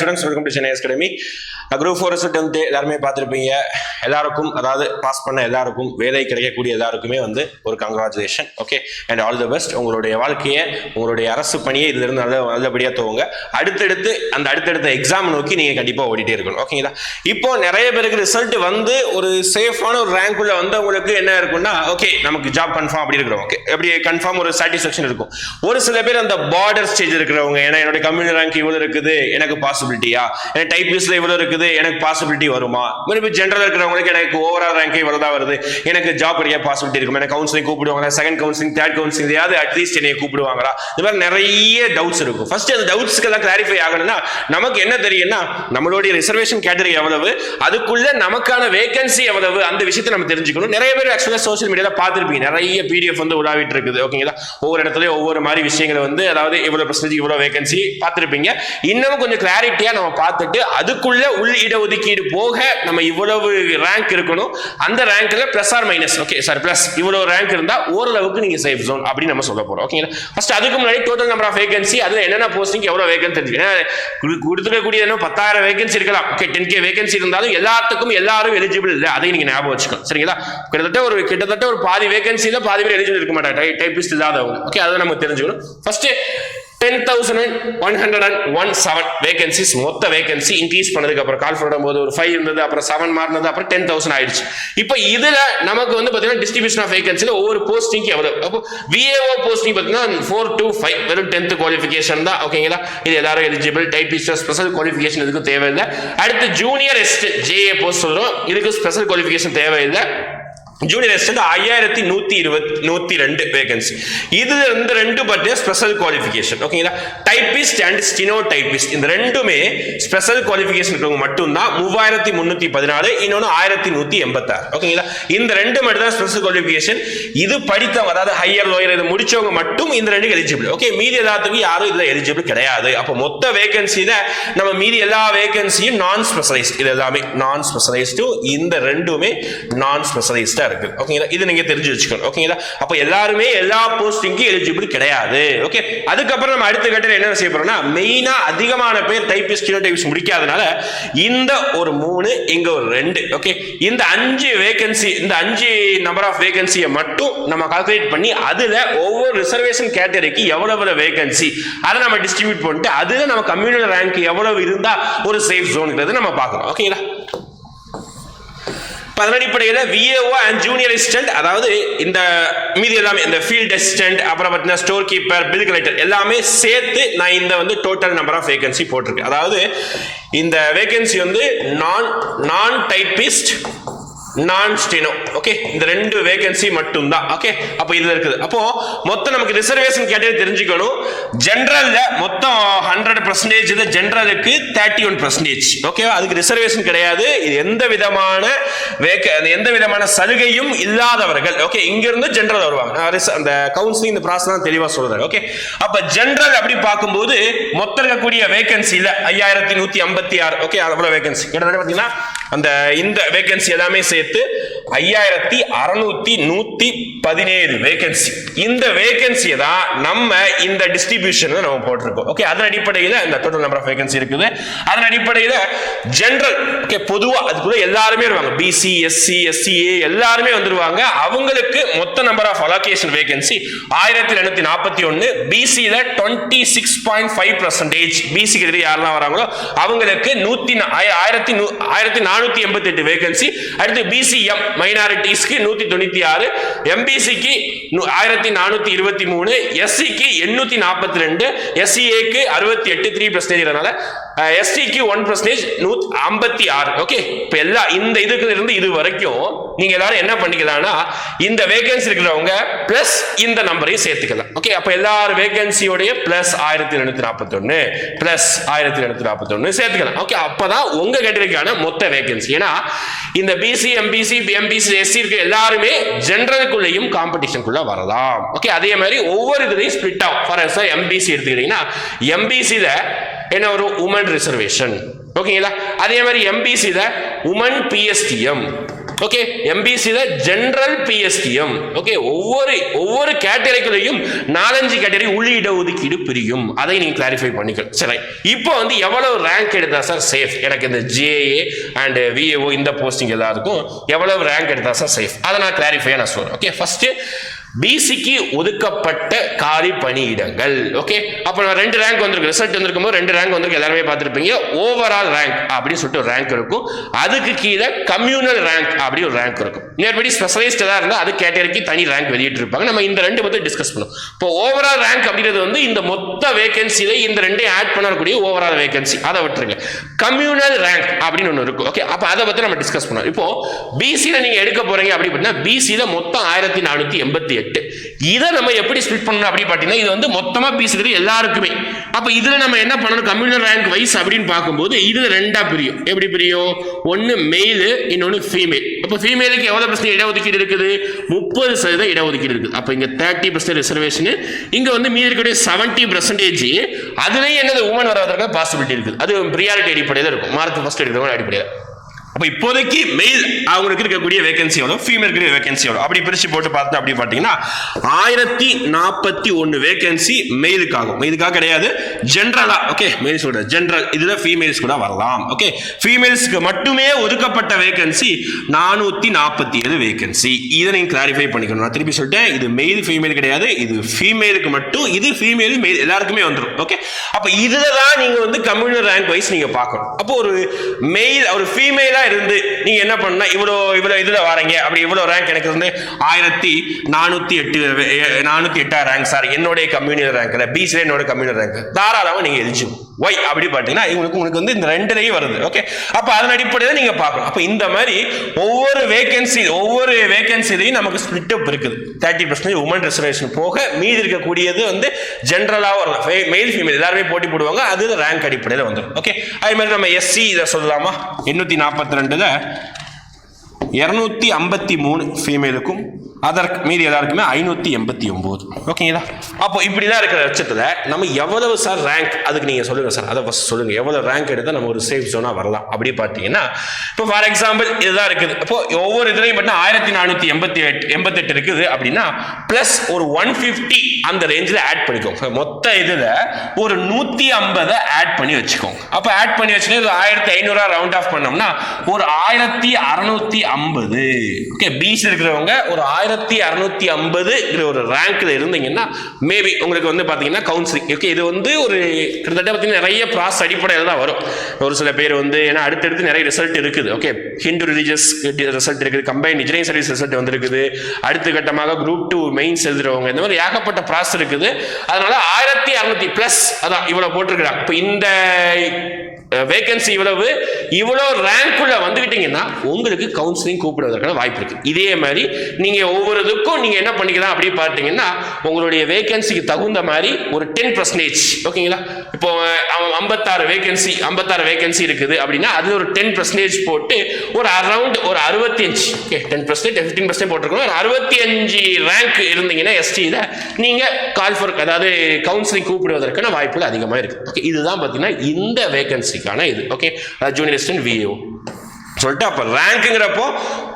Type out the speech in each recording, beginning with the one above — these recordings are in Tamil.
Students welcome to Chennai academy group four result வந்து எல்லாருமே பார்த்துருப்பீங்க. எல்லாருக்கும் அதாவது பாஸ் பண்ண எல்லாருக்கும் வேலை கிடைக்கக்கூடிய எல்லாருக்குமே வந்து ஒரு congratulation okay and all the best உங்களுடைய வாழ்க்கையை உங்களுடைய அரசு பணியை இதிலிருந்து நல்ல நல்லபடியாக துவங்க. அடுத்தடுத்து அந்த அடுத்தடுத்த எக்ஸாம் நோக்கி நீங்கள் கண்டிப்பாக ஓடிட்டே இருக்கணும் ஓகேங்களா இப்போ நிறைய பேருக்கு ரிசல்ட் வந்து ஒரு சேஃபான ஒரு ரேங்க்குள்ள வந்தவங்களுக்கு என்ன இருக்கும்னா ஓகே நமக்கு ஜாப் கன்ஃபார்ம் அப்படி இருக்கிறோம் ஓகே எப்படி கன்ஃபார்ம் ஒரு சாட்டிஸ்ஃபேக்ஷன் இருக்கும்? ஒரு சில பேர் அந்த பார்டர் ஸ்டேஜ் இருக்கிறவங்க ஏன்னா என்னுடைய கம்யூனி ரேங்க் இவ்வளோ இருக்குது எனக்கு பாசிபிலிட்டியா டைப் டைப்பிஸ்ட்ல இவ்வளோ இருக்குது எனக்கு பாசிபிலிட்டி வருமா? இப்போ ஜென்ரல் இருக்கிறவங்களுக்கு எனக்கு ஓவரால் ரேங்கே இவ்வளோதான் வருது. எனக்கு ஜாப் கிடைக்க பாசிபிலிட்டி இருக்கும். எனக்கு கவுன்சிலிங் கூப்பிடுவாங்களா? செகண்ட் கவுன்சிலிங் தேர்ட் கவுன்சிலிங் ஏதாவது அட்லீஸ்ட் என்னை கூப்பிடுவாங்களா? இந்த மாதிரி நிறைய டவுட்ஸ் இருக்கும். ஃபர்ஸ்ட் அந்த டவுட்ஸ்க்கு எல்லாம் கிளாரிஃபை ஆகணும்னா நமக்கு என்ன தெரியும்னா நம்மளுடைய ரிசர்வேஷன் கேட்டகரி எவ்வளவு அதுக்குள்ள நமக்கான வேகன்சி எவ்வளவு அந்த விஷயத்தை நம்ம தெரிஞ்சுக்கணும். நிறைய பேர் ஆக்சுவலாக சோஷியல் மீடியாவில் பார்த்துருப்பீங்க. நிறைய பிடிஎஃப் வந்து உலாவிட்டு இருக்குது. ஓகேங்களா ஒவ்வொரு இடத்துலயும் ஒவ்வொரு மாதிரி விஷயங்களை வந்து அதாவது இவ்வளோ பர்சன்டேஜ் இவ்வளோ வேகன்சி பார்த்துருப்பீங்க. இன்னமும் கொஞ்சம் கிளாரிட்டியாக நம்ம பார்த்துட்டு அதுக்குள்ள உள் இட ஒதுக்கீடு போக நம்ம இவ்வளவு ரேங்க் இருக்கணும். அந்த ரேங்க்ல plus or minus okay sir plus இவ்வளவு ரேங்க் இருந்தா ஓரளவுக்கு நீங்க சேஃப் ஜோன் அப்படின்னு நம்ம சொல்ல போறோம். ஓகேங்களா ஃபர்ஸ்ட் அதுக்கு முன்னாடி டோட்டல் நம்பர் ஆஃப் வேகன்சி அதுல என்னென்ன போஸ்டிங் எவ்வளவு வேகன்சி தெரிஞ்சுக்கணும் கொடுத்துருக்கக்கூடிய என்ன பத்தாயிரம் வேகன்சி இருக்கலாம். ஓகே டென் கே வேகன்சி இருந்தாலும் எல்லாத்துக்கும் எல்லாரும் எலிஜிபிள் இல்லை. அதை நீங்க ஞாபகம் வச்சுக்கணும். சரிங்களா? கிட்டத்தட்ட ஒரு கிட்டத்தட்ட ஒரு பாதி வேகன்சியில் பாதி பேர் எலிஜிபிள் இருக்க மாட்டாங்க. டைப்பிஸ்ட் இல்லாதவங்க. ஓகே அதை நம்ம தெரிஞ்சுக்கணும். First ten thousand one hundred and one seven vacancies மொத்த வேகன்சி இன்க்ரீஸ் பண்ணதுக்கு அப்புறம் கால் பண்ணும் போது ஒரு ஃபைவ் இருந்தது அப்புறம் செவன் மாறினது அப்புறம் டென் தௌசண்ட் ஆயிடுச்சு. இப்போ இதுல நமக்கு வந்து பார்த்தீங்கன்னா டிஸ்ட்ரிபியூஷன் ஆஃப் வேகன்சியில் ஒவ்வொரு போஸ்டிங் எவ்வளவு? அப்போ விஏஓ போஸ்டிங் பார்த்தீங்கன்னா ஃபோர் டு ஃபைவ் வெறும் டென்த் குவாலிஃபிகேஷன் தான். ஓகேங்களா இது எல்லாரும் எலிஜிபிள் டைபிஸ்ட் ஸ்பெஷல் குவாலிஃபிகேஷன் இதுக்கு தேவையில்லை. அடுத்து ஜூனியர் எஸ்ட் ஜேஏ போஸ்ட் சொல்றோம். இதுக்கு ஸ்பெஷல் குவாலிஃபிகேஷன் தேவையில்லை. ஜூனியர் அசிஸ்டன்ட் ஐயாயிரத்தி நூத்தி இருபத்தி நூத்தி ரெண்டு வேகன்சி இது இந்த ரெண்டு பட்டியல் ஸ்பெஷல் குவாலிஃபிகேஷன் ஓகேங்களா டைபிஸ்ட் அண்ட் ஸ்டினோ டைபிஸ்ட் இந்த ரெண்டுமே ஸ்பெஷல் குவாலிஃபிகேஷன் இருக்கவங்க மட்டும்தான். மூவாயிரத்தி முன்னூத்தி பதினாலு இன்னொன்று ஆயிரத்தி நூத்தி எண்பத்தாறு. ஓகேங்களா இந்த ரெண்டு மட்டும் தான் ஸ்பெஷல் குவாலிஃபிகேஷன் இது படித்தவங்க அதாவது ஹையர் லோயர் இது முடிச்சவங்க மட்டும் இந்த ரெண்டு எலிஜிபிள் ஓகே மீதி எல்லாத்துக்கும் யாரும் இதுல எலிஜிபிள் கிடையாது. அப்போ மொத்த வேகன்சியில நம்ம மீதி எல்லா வேகன்சியும் நான் ஸ்பெஷலைஸ்ட் இது எல்லாமே நான் ஸ்பெஷலைஸ்டும் இந்த ரெண்டுமே நான் ஸ்பெஷலைஸ்டா இருக்குது ஓகேங்களா இது நீங்கள் தெரிஞ்சு வச்சுக்கணும். ஓகேங்களா அப்போ எல்லாருமே எல்லா போஸ்டிங்க்கும் எலிஜிபிள் கிடையாது. ஓகே அதுக்கப்புறம் நம்ம அடுத்த கட்டத்தில் என்ன செய்ய போகிறோம்னா மெயினாக அதிகமான பேர் டைபிஸ்ட் கிலோ முடிக்காதனால இந்த ஒரு மூணு இங்கே ஒரு ரெண்டு. ஓகே இந்த அஞ்சு வேகன்சி இந்த அஞ்சு நம்பர் ஆஃப் வேகன்சியை மட்டும் நம்ம கால்குலேட் பண்ணி அதில் ஒவ்வொரு ரிசர்வேஷன் கேட்டகரிக்கு எவ்வளவு வேகன்சி அதை நம்ம டிஸ்ட்ரிபியூட் பண்ணிட்டு அதில் நம்ம கம்யூனல் ரேங்க் எவ்வளவு இருந்தால் ஒரு சேஃப் ஜோன்ங்கிறது நம்ம பார்க்கலாம் ஓகேங்களா இப்ப விஏஓ அண்ட் ஜூனியர் அசிஸ்டன்ட் அதாவது இந்த மீதி எல்லாமே இந்த ஃபீல்ட் அசிஸ்டன்ட் அப்புறம் பார்த்தீங்கன்னா ஸ்டோர் கீப்பர் பில் கலெக்டர் எல்லாமே சேர்த்து நான் இந்த வந்து டோட்டல் நம்பர் ஆஃப் வேகன்சி போட்டிருக்கேன் அதாவது இந்த வேகன்சி வந்து நான் நான் டைப்பிஸ்ட் நான் ஸ்டெனோ ஓகே இந்த ரெண்டு வேகன்சி மட்டும்தான் ஓகே அப்போ இதுல இருக்குது. அப்போ மொத்தம் நமக்கு ரிசர்வேஷன் கேட்டே தெரிஞ்சுக்கணும். ஜென்ரல்ல மொத்தம் ஹண்ட்ரட் பர்சன்டேஜ் இது ஜென்ரலுக்கு தேர்ட்டி ஒன் பர்சன்டேஜ் ஓகேவா அதுக்கு ரிசர்வேஷன் கிடையாது. இது எந்த விதமான வேக எந்த விதமான சலுகையும் இல்லாதவர்கள். ஓகே இங்க இருந்து ஜென்ரல் வருவாங்க அந்த கவுன்சிலிங் இந்த ப்ராசஸ் தான் தெளிவா சொல்றாரு ஓகே அப்ப ஜென்ரல் அப்படி பார்க்கும்போது மொத்தம் இருக்கக்கூடிய வேகன்சில ஐயாயிரத்தி நூத்தி ஐம்பத்தி ஆறு. ஓகே அவ்வளவு வேகன்சி கிட்டத்தட்ட பாத்தீங்கன்னா அந்த இந்த வேகன்சி எல்லாமே சேர்த்து ஐயாயிரத்தி அறுநூத்தி நூத்தி பதினேழு வேகன்சி இந்த வேகன்சியை தான் நம்ம இந்த டிஸ்ட்ரிபியூஷன் நம்ம போட்டிருக்கோம். ஓகே அதன் அடிப்படையில் இந்த டோட்டல் நம்பர் ஆஃப் வேகன்சி இருக்குது. அதன் அடிப்படையில் ஜென்ரல் ஓகே பொதுவாக அதுக்குள்ள எல்லாருமே வருவாங்க. பிசி எஸ்சி எஸ்சிஏ எல்லாருமே வந்துருவாங்க. அவங்களுக்கு மொத்த நம்பர் ஆஃப் அலோகேஷன் வேகன்சி ஆயிரத்தி எழுநூத்தி நாற்பத்தி ஒன்று பிசியில் twenty six point five percentage B C கிட்ட யாரெல்லாம் வராங்களோ அவங்களுக்கு நூத்தி ஆயிரத்தி நூ- ஆயிரத்தி நானூத்தி எண்பத்தி எட்டு வேகன்சி அடுத்து பிசிஎம் மைனாரிட்டிஸ்க்கு நூத்தி தொண்ணூத்தி ஆறு. எம்பிசிக்கு ஆயிரத்தி நானூத்தி இருபத்தி மூணு எஸ்சிக்கு எண்ணூத்தி நாற்பத்தி ரெண்டு எஸ்சிஏக்கு அறுபத்தி எட்டு த்ரீ பர்சன்டேஜ் எஸ்டிக்கு ஒன் பர்சன்டேஜ் நூத் ஐம்பத்தி ஆறு. ஓகே இப்போ எல்லா இந்த இதுக்குள்ள இருந்து இது வரைக்கும் நீங்க எல்லாரும் என்ன பண்ணிக்கலாம்னா இந்த வேகன்சி இருக்கிறவங்க பிளஸ் இந்த நம்பரையும் சேர்த்துக்கலாம். ஓகே அப்போ எல்லாரும் வேகன்சியோடைய பிளஸ் ஆயிரத்தி எழுநூத்தி நாற்பத்தி நாற்பத்தொன்னு பிளஸ் ஆயிரத்தி எழுநூத்தி நாற்பத்தி நாற்பத்தொன்னு சேர்த்துக்கலாம். ஓகே அப்பதான் உங்க கேட்டகரிக்கான மொத்த வேகன்சி ஏன்னா இந்த பிசி எம்பிசி எம்பிசி எஸ்சி இருக்க எல்லாருமே ஜென்ரலுக்குள்ளேயும் காம்படிஷனுக்குள்ள வரலாம். ஓகே அதே மாதிரி ஒவ்வொரு இதுலையும் ஸ்பிளிட் ஆகும். ஃபார் எக்ஸாம்பிள் எம்பிசி எடுத்துக்கிட்டீங்கன்னா எம்பிசியில என்ன ஒரு உமன் ரிசர்வேஷன் ஓகேங்களா அதே மாதிரி எம்பிசியில women P S T M okay எம்பிசியில் general P S T M okay ஒவ்வொரு ஒவ்வொரு கேட்டகரிக்குள்ளேயும் நாலஞ்சு கேட்டகரி உள்ளிட ஒதுக்கீடு பிரியும். அதை நீங்க கிளாரிஃபை பண்ணிக்கணும் சரி இப்போ வந்து எவ்வளவு ரேங்க் எடுத்தா சார் சேஃப் எனக்கு இந்த J A and V A O இந்த போஸ்டிங் எல்லாருக்கும் எவ்வளவு ரேங்க் எடுத்தா சார் சேஃப் அதை நான் கிளாரிஃபையாக நான் சொல்றேன். ஓகே ஃபர்ஸ்ட் பிசிக்கு ஒதுக்கப்பட்ட காலி பணியிடங்கள். ஓகே அப்போ நான் ரெண்டு ரேங்க் வந்திருக்கு. ரிசல்ட் வந்திருக்கும் போது ரெண்டு ரேங்க் வந்திருக்கு. எல்லாருமே பார்த்துருப்பீங்க. ஓவரால் ரேங்க் அப்படின்னு சொல்லிட்டு ஒரு ரேங்க் இருக்கும். அதுக்கு கீழே கம்யூனல் ரேங்க் அப்படி ஒரு ரேங்க் இருக்கும். நேர்படி ஸ்பெஷலிஸ்ட் ஏதாவது இருந்தால் அது கேட்டகரிக்கு தனி ரேங்க் வெளியிட்டு இருப்பாங்க நம்ம இந்த ரெண்டு பற்றி டிஸ்கஸ் பண்ணுவோம். இப்போ ஓவரால் ரேங்க் அப்படிங்கிறது வந்து இந்த மொத்த வேகன்சியில இந்த ரெண்டையும் ஆட் பண்ணக்கூடிய ஓவரால் வேகன்சி அதை விட்டுருங்க. கம்யூனல் ரேங்க் அப்படின்னு ஒன்று இருக்கும். ஓகே அப்போ அதை பற்றி நம்ம டிஸ்கஸ் பண்ணுவோம். இப்போ பிசியில் நீங்கள் எடுக்க போறீங்க அப்படி அப்படின்னா பிசியில் மொத்தம் ஆயிரத்தி நானூற்றி எண்பத்தி எட்டு. இதை நம்ம எப்படி ஸ்பிளிட் பண்ணணும் அப்படி பார்த்தீங்கன்னா இது வந்து மொத்தமாக பேசுகிறது எல்லாருக்குமே. அப்போ இதில் நம்ம என்ன பண்ணணும்? கம்யூனல் ரேங்க் வைஸ் அப்படின்னு பார்க்கும்போது இதில் ரெண்டா பிரியும். எப்படி பிரியும்? ஒன்று மெயிலு இன்னொன்று ஃபீமேல் அப்போ ஃபீமேலுக்கு எவ்வளோ பர்சன்ட் இடஒதுக்கீடு இருக்குது? முப்பது சதவீதம் இடஒதுக்கீடு இருக்குது. அப்போ இங்கே தேர்ட்டி பர்சன்ட் ரிசர்வேஷனு இங்கே வந்து மீதி இருக்கக்கூடிய செவன்ட்டி பர்சன்டேஜ் அதுலேயும் என்னது உமன் வர்றதுக்கு பாசிபிலிட்டி இருக்குது. அது ப்ரியாரிட்டி அடிப்படையில் இருக்கும். மார்க் ஃபஸ்ட் எடுக்கிறவங்க அடிப்படையில். அப்போ இப்போதைக்கு மெயில் அவங்களுக்கு இருக்கக்கூடிய வேகன்சி எவ்வளோ ஃபீமேல் இருக்கக்கூடிய வேகன்சி எவ்வளோ அப்படி பிரித்து போட்டு பார்த்தோம் அப்படி பார்த்தீங்கன்னா ஆயிரத்தி நாற்பத்தி ஒன்று வேகன்சி மெயிலுக்காகும் இதுக்காக கிடையாது ஜென்ரலாக ஓகே மெயில் சொல்கிறேன் ஜென்ரல் இதில் ஃபீமேல்ஸ் கூட வரலாம் ஓகே ஃபீமேல்ஸ்க்கு மட்டுமே ஒதுக்கப்பட்ட வேகன்சி நானூற்றி நாற்பத்தி ஏழு வேகன்சி இதை நீங்கள் கிளாரிஃபை பண்ணிக்கணும். நான் திருப்பி சொல்லிட்டேன் இது மெயில் ஃபீமேல் கிடையாது இது ஃபீமேலுக்கு மட்டும் இது ஃபீமேல் மெயில் எல்லாருக்குமே வந்துடும் ஓகே அப்போ இதில் தான் நீங்கள் வந்து கம்யூனல் ரேங்க் வைஸ் நீங்கள் பார்க்கணும். அப்போ ஒரு மெயில் ஒரு ஃபீமேலாக இருந்து நீங்கள் என்ன பண்ணா? இவ்வளோ இவ்வளோ இதில் வரீங்க. அப்படி இவ்வளோ ரேங்க் எனக்கு வந்து ஆயிரத்தி நானூற்றி எட்டு நானூற்றி எட்டாம் ரேங்க் சார் என்னுடைய கம்யூனல் ரேங்க்ல பிசியில் என்னோட கம்யூனல் ரேங்க் தாராளமாக நீங்கள் எலிஜிபிள். ஒய் அப்படி பார்த்தீங்கன்னா உங்களுக்கு உங்களுக்கு வந்து இந்த ரெண்டுலையும் வருது ஓகே அப்போ அதன் அடிப்படையில் நீங்கள் பார்க்கணும் அப்போ இந்த மாதிரி ஒவ்வொரு வேகன்சி ஒவ்வொரு வேகன்சிலையும் நமக்கு ஸ்பிளிட் அப் இருக்குது. தேர்ட்டி பர்சன்டேஜ் உமன் ரிசர்வேஷன் போக மீதி இருக்கக்கூடியது வந்து ஜென்ரலாக வரலாம். மெயில் ஃபீமேல் எல்லாருமே போட்டி போடுவாங்க. அது ரேங்க் அடிப்படையில் வந்துடும் ஓகே அதே மாதிரி நம்ம எஸ்சி இதை சொல்லலாமா? எண்ணூற்றி நாற்பத்தி ரெண்டில் இரநூத்தி ஐம்பத்தி மூணு ஃபீமேலுக்கும் அதற்கு மீதி எல்லாருக்குமே ஐநூற்றி எண்பத்தி ஒம்பது ஓகேங்களா அப்போ இப்படி தான் இருக்கிற பட்சத்தில் நம்ம எவ்வளவு சார் ரேங்க் அதுக்கு நீங்கள் சொல்லுங்கள் சார் அதை ஃபஸ்ட் சொல்லுங்கள் எவ்வளோ ரேங்க் எடுத்தால் நம்ம ஒரு சேஃப் ஜோனாக வரலாம்? அப்படி பார்த்தீங்கன்னா இப்போ ஃபார் எக்ஸாம்பிள் இதுதான் இருக்குது. இப்போ ஒவ்வொரு இதுலையும் பார்த்தீங்கன்னா ஆயிரத்தி நானூற்றி எண்பத்தி எட்டு எண்பத்தெட்டு இருக்குது அப்படின்னா ப்ளஸ் ஒரு ஒன் ஃபிஃப்டி அந்த ரேஞ்சில் ஆட் பண்ணிக்கோங்க. மொத்த இதில் ஒரு நூற்றி ஐம்பதை ஆட் பண்ணி வச்சுக்கோங்க. அப்போ ஆட் பண்ணி இது ஆயிரத்தி ஐநூறுரூவா ரவுண்ட் ஆஃப் பண்ணோம்னா ஒரு ஆயிரத்தி அறநூற்றி ஐம்பது. ஓகே பிசி இருக்கிறவங்க ஒரு ஆயிரத்தி ஆயிரத்தி அறநூத்தி ஐம்பதுங்கிற ஒரு ரேங்க்ல இருந்தீங்கன்னா மேபி உங்களுக்கு வந்து பார்த்தீங்கன்னா கவுன்சிலிங் ஓகே இது வந்து ஒரு கிட்டத்தட்ட பார்த்தீங்கன்னா நிறைய ப்ராஸ் அடிப்படையில் தான் வரும். ஒரு சில பேர் வந்து ஏன்னா அடுத்தடுத்து நிறைய ரிசல்ட் இருக்குது. ஓகே ஹிந்து ரிலீஜியஸ் ரிசல்ட் இருக்குது கம்பைன் இன்ஜினியரிங் சர்வீஸ் ரிசல்ட் வந்திருக்குது. அடுத்த கட்டமாக குரூப் டூ மெயின்ஸ் எழுதுறவங்க இந்த மாதிரி ஏகப்பட்ட ப்ராஸ் இருக்குது. அதனால ஆயிரத்தி அறுநூத்தி பிளஸ் அதான் இவ்வளவு போட்டிருக்கிறாங்க. இப்போ இந்த வேகன்சி இவ்வளவு இவ்வளோ ரேங்க்குள்ள வந்துக்கிட்டீங்கன்னா உங்களுக்கு கவுன்சிலிங் கூப்பிடுவதற்கான வாய்ப்பு இருக்கு. இதே மாதிரி நீங்க ஒவ்வொரு இதுக்கும் நீங்க என்ன பண்ணிக்கலாம் அப்படி பார்த்தீங்கன்னா உங்களுடைய வேகன்சிக்கு தகுந்த மாதிரி ஒரு டென் பர்சன்டேஜ் ஓகேங்களா இப்போ ஐம்பத்தாறு வேகன்சி ஐம்பத்தாறு வேகன்சி இருக்குது அப்படின்னா அது ஒரு டென் பர்சன்டேஜ் போட்டு ஒரு அரௌண்ட் ஒரு அறுபத்தி அஞ்சு okay ten percentage fifteen percentage போட்டிருக்கணும் ஒரு அறுபத்தி அஞ்சு ரேங்க் இருந்தீங்கன்னா எஸ்டியில் நீங்கள் கால் ஃபார் அதாவது கவுன்சிலிங் கூப்பிடுவதற்கான வாய்ப்புகள் அதிகமாக இருக்குது ஓகே இதுதான் பார்த்தீங்கன்னா இந்த வேகன்சிக்கான இது. ஓகே ஜூனியர் அசிஸ்டன்ட் விஏஓ சொல்லிட்டு அப்போ ரேங்க்குங்கிறப்போ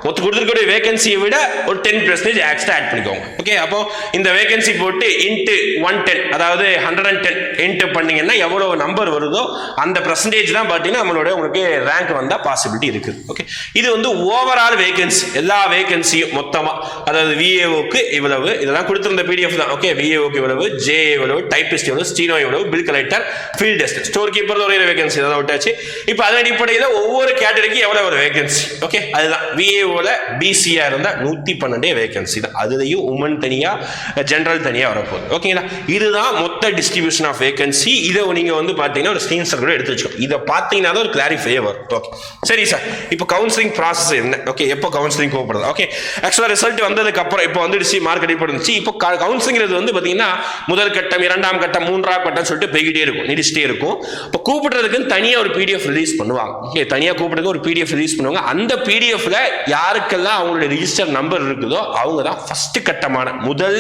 ஒத்து கொடுத்துருக்கக்கூடிய வேகன்சியை விட ஒரு டென் பர்சன்டேஜ் எக்ஸ்ட்ரா ஆட் பண்ணிக்கோங்க. ஓகே அப்போ இந்த வேகன்சி போட்டு இன்ட்டு ஒன் டென் அதாவது ஹண்ட்ரட் அண்ட் டென் இன்ட்டு பண்ணிங்கன்னா எவ்வளோ நம்பர் வருதோ அந்த பர்சன்டேஜ் தான் பார்த்தீங்கன்னா நம்மளோட உங்களுக்கு ரேங்க் வந்தால் பாசிபிலிட்டி இருக்குது ஓகே இது வந்து ஓவரால் வேகன்சி எல்லா வேகன்சியும் மொத்தமாக அதாவது விஏஓக்கு இவ்வளவு இதெல்லாம் கொடுத்துருந்த பிடிஎஃப் தான். ஓகே விஏஓக்கு இவ்வளவு ஜே இவ்வளவு டைப்பிஸ்ட் இவ்வளவு ஸ்டீனோ இவ்வளவு bill collector field test store keeper ஒரே வேகன்சி அதை விட்டாச்சு. இப்போ அதன் அடிப்படையில் ஒவ்வொரு கேட்டகரிக்கு எவ்வளோ ஒரு வேகன்சி ஓகே அதுதான். விஏஓவில் பிசியாக இருந்தால் நூற்றி பன்னெண்டே வேகன்சி தான். அதுலேயும் உமன் தனியாக ஜென்ரல் தனியாக வரப்போகுது. ஓகேங்களா இதுதான் மொத்த டிஸ்ட்ரிபியூஷன் ஆஃப் வேகன்சி இதை நீங்கள் வந்து பார்த்தீங்கன்னா ஒரு ஸ்க்ரீன்ஷாட் கூட எடுத்து வச்சுக்கோ இதை பார்த்தீங்கன்னா தான் ஒரு கிளாரிஃபையே வரும். ஓகே சரி சார் இப்போ கவுன்சிலிங் ப்ராசஸ் என்ன? ஓகே எப்போ கவுன்சிலிங் போகப்படுது? ஓகே ஆக்சுவலாக ரிசல்ட் வந்ததுக்கு அப்புறம் இப்போ வந்துடுச்சு மார்க் இருந்துச்சு இப்போ கவுன்சிலிங்கிறது வந்து பார்த்தீங்கன்னா முதல் கட்டம் இரண்டாம் கட்டம் மூன்றாம் கட்டம் சொல்லிட்டு போய்கிட்டே இருக்கும். நீடிச்சிட்டே இருக்கும். இப்போ கூப்பிடுறதுக்குன்னு தனியாக ஒரு பிடிஎஃப் ரிலீஸ் பண்ணுவாங்க. ஓகே தனியாக கூப்பிடுறதுக்கு ஒரு பிடிஎஃப் ரிலீஸ் ரிலீஸ் பண்ணுவாங்க. அந்த பிடிஎஃப்ல யாருக்கெல்லாம் அவங்களுடைய ரிஜிஸ்டர் நம்பர் இருக்குதோ அவங்க தான் ஃபர்ஸ்ட் கட்டமான முதல்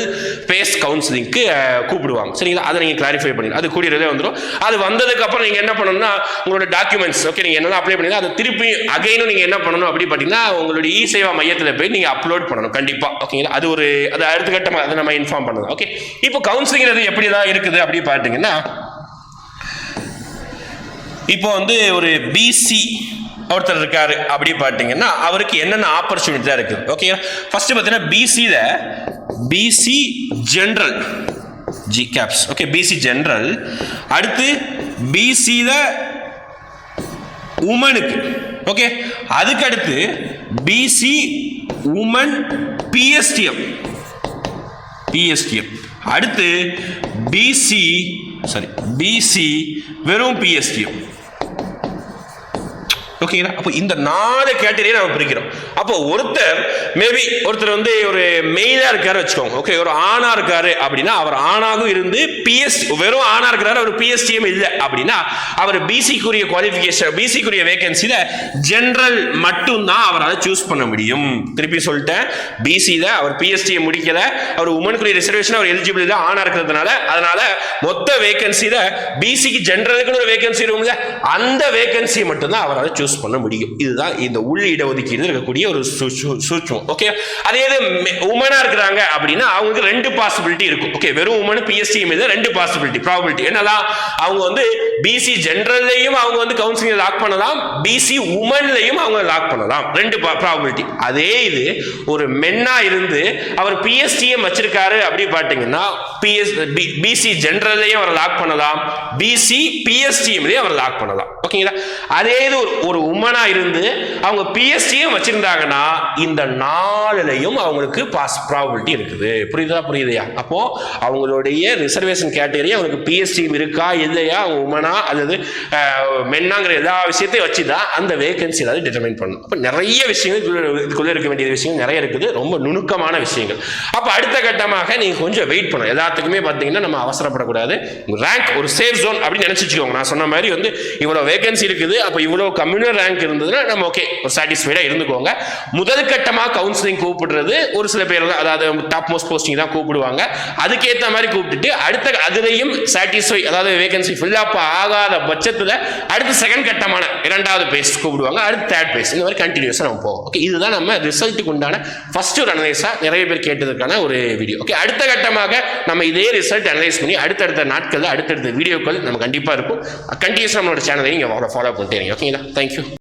பேஸ் கவுன்சிலிங்க்கு கூப்பிடுவாங்க. சரிங்களா? அதை நீங்கள் கிளாரிஃபை பண்ணிடுங்க. அது கூடியதே வந்துடும் அது வந்ததுக்கு அப்புறம் நீங்கள் என்ன பண்ணணும்னா உங்களோட டாக்குமெண்ட்ஸ் ஓகே நீங்கள் என்னெல்லாம் அப்ளை பண்ணி அதை திருப்பி அகைனும் நீங்கள் என்ன பண்ணணும் அப்படி பார்த்தீங்கன்னா உங்களுடைய இ சேவா மையத்தில் போய் நீங்கள் அப்லோட் பண்ணணும். கண்டிப்பாக ஓகேங்களா அது ஒரு அது அடுத்த கட்டமாக அதை நம்ம இன்ஃபார்ம் பண்ணணும் ஓகே இப்போ கவுன்சிலிங் அது எப்படி தான் இருக்குது அப்படி பார்த்தீங்கன்னா இப்போ வந்து ஒரு பிசி ஒருத்தர் இருக்காரு அப்படி பார்த்தீங்கன்னா அவருக்கு என்னென்ன ஆப்பர்ச்சுனிட்டி தான் இருக்குது? ஓகே ஃபர்ஸ்ட் பார்த்தீங்கன்னா பிசியில் B C general G caps okay B C general அடுத்து பிசியில் உமனுக்கு ஓகே அதுக்கு அடுத்து B C women P S T M P S T M அடுத்து B C sorry B C வெறும் பிஎஸ்டிஎம் ஓகேங்களா அப்போ இந்த நாலு கேட்டகரியை நம்ம பிரிக்கிறோம். அப்போ ஒருத்தர் மேபி ஒருத்தர் வந்து ஒரு மெயினாக இருக்காரு வச்சுக்கோங்க. ஓகே ஒரு ஆணாக இருக்காரு அப்படின்னா அவர் ஆணாகவும் இருந்து பிஎஸ் வெறும் ஆனா இருக்கிறாரு அவர் பிஎஸ்டிஎம் இல்லை. அப்படின்னா அவர் பிசிக்குரிய குவாலிஃபிகேஷன் பிசிக்குரிய வேகன்சியில ஜென்ரல் மட்டும்தான் அவரால் சூஸ் பண்ண முடியும். திருப்பி சொல்லிட்டேன் பிசியில் அவர் பிஎஸ்டியை முடிக்கல அவர் உமனுக்குரிய ரிசர்வேஷன் அவர் எலிஜிபிள் இல்லை ஆனா இருக்கிறதுனால அதனால மொத்த வேகன்சியில பிசிக்கு ஜென்ரலுக்குன்னு ஒரு வேகன்சி இருக்கும்ல அந்த வேகன்சியை மட்டும்தான் அவரால் சூஸ் பண்ண முடியும். இதுதான் இந்த உள் இடஒதுக்கீடு இருக்கக்கூடிய ஒரு சூட்சம் ஓகே அதே இது உமனா இருக்கிறாங்க அப்படின்னா அவங்களுக்கு ரெண்டு பாசிபிலிட்டி இருக்கும். ஓகே வெறும் உமன் பிஎஸ்டிஎம் இது ரெண்டு பாசிபிலிட்டி ப்ராபிலிட்டி என்னதான் அவங்க வந்து பிசி ஜென்ரல்லையும் அவங்க வந்து கவுன்சிலிங் லாக் பண்ணலாம் பிசி உமன்லையும் அவங்க லாக் பண்ணலாம். ரெண்டு ப்ராபிலிட்டி அதே இது ஒரு மென்னா இருந்து அவர் பிஎஸ்டிஎம் வச்சிருக்காரு அப்படி பார்த்தீங்கன்னா பிஎஸ் பிசி ஜென்ரல்லையும் அவர் லாக் பண்ணலாம் பிசி பிஎஸ்டிஎம்லையும் அவர் லாக் பண்ணலாம். ஓகேங்களா அதே இது ஒரு ஒரு உமனா இருந்து அவங்க பிஎஸ்டிஎம் வச்சிருந்தாங்கன்னா இந்த நாலுலையும் அவங்களுக்கு பாஸ் ப்ராபிலிட்டி இருக்குது. புரியுதா புரியுதையா? அப்போ அவங்களுடைய ரிசர்வேஷன் கேட்டகரி அவருக்கு பிஎஸ்டியும் இருக்கா இல்லையா உமனா அல்லது மென்னாங்கிற எல்லா விஷயத்தையும் வச்சு தான் அந்த வேகன்சி ஏதாவது டிட்டர்மைன் பண்ணணும். அப்போ நிறைய விஷயங்கள் இதுக்குள்ளே இருக்க வேண்டிய விஷயங்கள் நிறைய இருக்குது. ரொம்ப நுணுக்கமான விஷயங்கள். அப்போ அடுத்த கட்டமாக நீங்கள் கொஞ்சம் வெயிட் பண்ணணும். எல்லாத்துக்குமே பார்த்தீங்கன்னா நம்ம அவசரப்படக்கூடாது. ரேங்க் ஒரு சேஃப் ஜோன் அப்படின்னு நினச்சி வச்சுக்கோங்க. நான் சொன்ன மாதிரி வந்து இவ்வளோ வேகன்சி இருக்குது. அப்போ இவ்வளோ கம்யூனல் ரேங்க் இருந்ததுன்னா நம்ம ஓகே ஒரு சாட்டிஸ்ஃபைடாக இருந்துக்கோங்க. முதல் கட்டமாக கவுன்சிலிங் கூப்பிடுறது ஒரு சில பேர் அதாவது டாப் மோஸ்ட் போஸ்டிங் தான் கூப்பிடுவாங்க. அதுக்கேற்ற மாதிரி கூப்பிட்டுட்டு அடுத்த அதுலேயும் சாட்டிஸ்ஃபை அதாவது வேகன்சி ஃபில்லப் ஆகாத பட்சத்தில் அடுத்த செகண்ட் கட்டமான இரண்டாவது பேஸ் கூப்பிடுவாங்க அடுத்து தேர்ட் பேஸ் இந்த மாதிரி கண்டினியூஸாக நம்ம போவோம். ஓகே இதுதான் நம்ம ரிசல்ட்டுக்கு உண்டான ஃபர்ஸ்ட் ஒரு அனலைஸாக நிறைய பேர் கேட்டதுக்கான ஒரு வீடியோ ஓகே அடுத்த கட்டமாக நம்ம இதே ரிசல்ட் அனலைஸ் பண்ணி அடுத்தடுத்த நாட்களில் அடுத்தடுத்த வீடியோக்கள் நம்ம கண்டிப்பாக இருக்கும். கண்டினியூஸாக நம்மளோட சேனலையும் இங்கே ஃபாலோ பண்ணிட்டே இருங்க. ஓகேங்களா தேங்க்யூ